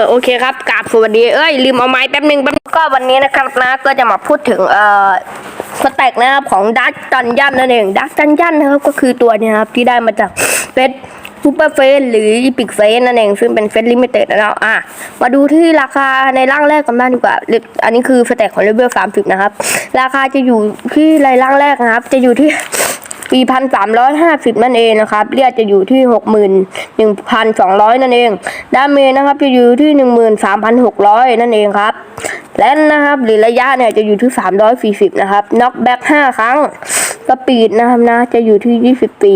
อโอเคครับกราบสวัสดีเอ้ยลืมเอาไม้แป๊บนึงแป๊บนึงก็วันนี้นะครับนะก็จะมาพูดถึงเอ่อสแต็กนะครับของดักจันยันนั่นเองดักจันยันนะครับก็คือตัวนี้ครับที่ได้มาจากเฟสซูเปอร์เฟสหรืออีพิกเฟสนั่นเองซึ่งเป็นเฟสลิมิเต็ดนะครับอะมาดูที่ราคาในร่างแรกกันบ้างดีกว่า อันนี้คือสแต็กของเลเวลสามสิบนะครับ ราคาจะอยู่ที่ในร่างแรกนะครับ จะอยู่ที่ ปีพันสามร้อยห้าสิบนั่นเองนะครับเลียดจะอยู่ที่หกหมื่นหนึ่งพันสองร้อยนั่นเอง ดาเมจนะครับจะอยู่ที่หนึ่งหมื่นสามพันหกร้อยนั่นเองครับ และนะครับหรือระยะเนี่ยจะอยู่ที่สามร้อยสี่สิบนะครับ น็อกแบ็กห้าครั้ง สปีดนะครับนะจะอยู่ที่ยี่สิบปี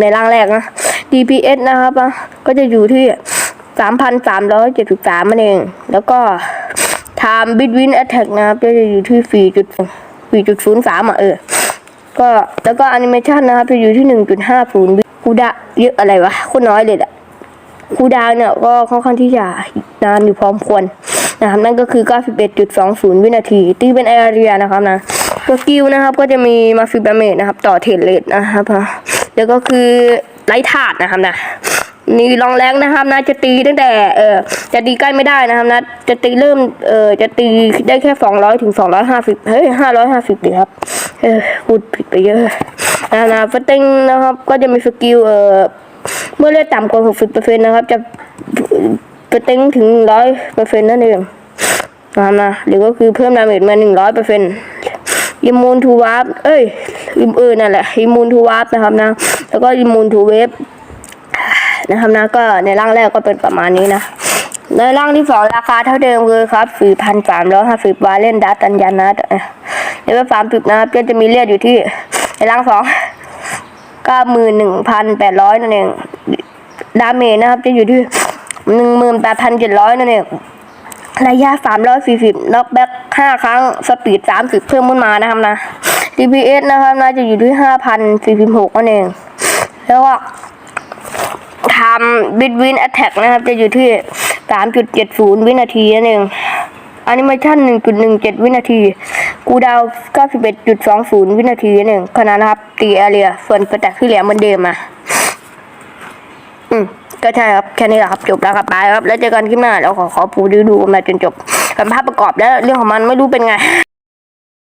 ในร่างแรกนะ DPS นะครับก็จะอยู่ที่สามพันสามร้อยเจ็ดสิบสามนั่นเอง แล้วก็ Time Between Attack นะครับจะอยู่ที่สี่จุดสี่จุดศูนย์สามอะเออ ก็แล้วก็แอนิเมชันนะครับจะอยู่ที่หนึ่งจุดห้าศูนย์คูดาเยอะอะไรวะคุณน้อยเลยอะคูดาวเนี่ยก็ค่อนข้างที่จะนานอยู่พร้อมควรนะครับนั่นก็คือ 91.20 วินาที ตีเป็นแอเรียนะครับนะตัวกิลนะครับก็จะมีมาฟิบเมดนะครับ ต่อเทรดเลทนะครับแล้วก็คือไลท์ถาดนะครับนะนี่ลองแรงนะครับนะจะตีตั้งแต่เออจะตีใกล้ไม่ได้นะครับนะจะตีเริ่มเออจะตีได้แค่ 200ถึง250เฮ้ย550ดีครับ เออพูดผิดไปเยอะนะนะฟตติ้งนะครับก็จะมีสกิลเอ่อเมื่อเลือดต่ำกว่า60%นต์นะครับ จะฟตติ้งถึง100%นั่นเองนะครับนะหรือก็คือเพิ่มดาเมจมา100%อิมมูนทูวาร์ปเอ้ยอิมเออนั่นแหละอิมมูนทูวาร์ปนะครับนะ แล้วก็อิมมูนทูเวฟนะครับนะก็ในร่างแรกก็เป็นประมาณนี้นะในร่างที่สองราคาเท่าเดิมคือครับ 4,350วาเล่นดัตตันยานัท เลเวลสามสิบนะครับก็จะมีเลือดอยู่ที่ในรังสองเก้าหมื่นหนึ่งพันแปดร้อยนั่นเองดาเมจนะครับ จะอยู่ที่หนึ่งหมื่นแปดพันเจ็ดร้อยนั่นเองระยะสามร้อยสี่สิบน็อกแบ็กห้าครั้งสปีดสามสิบเพิ่มขึ้นมานะครับนะ DPS นะครับน่าจะอยู่ที่ห้าพันสี่สิบหกนั่นเอง แล้วก็ทำบิดวินแอตแทกนะครับ จะอยู่ที่สามจุดเจ็ดศูนย์วินาทีนั่นเอง แอนิเมชัน1.17 วินาที กูดาว 91.20 วินาทีหนึ่งขนาดนะครับ ตีแอเรีย ส่วนประแตกที่เหลือเหมือนเดิมอะ อืม ก็ใช่ครับ แค่นี้แหละครับ จบแล้วครับไปครับ แล้วเจอกันคลิปหน้าเราขอขอปูดูดูมาจนจบกันภาพประกอบแล้วเรื่องของมันไม่รู้เป็นไง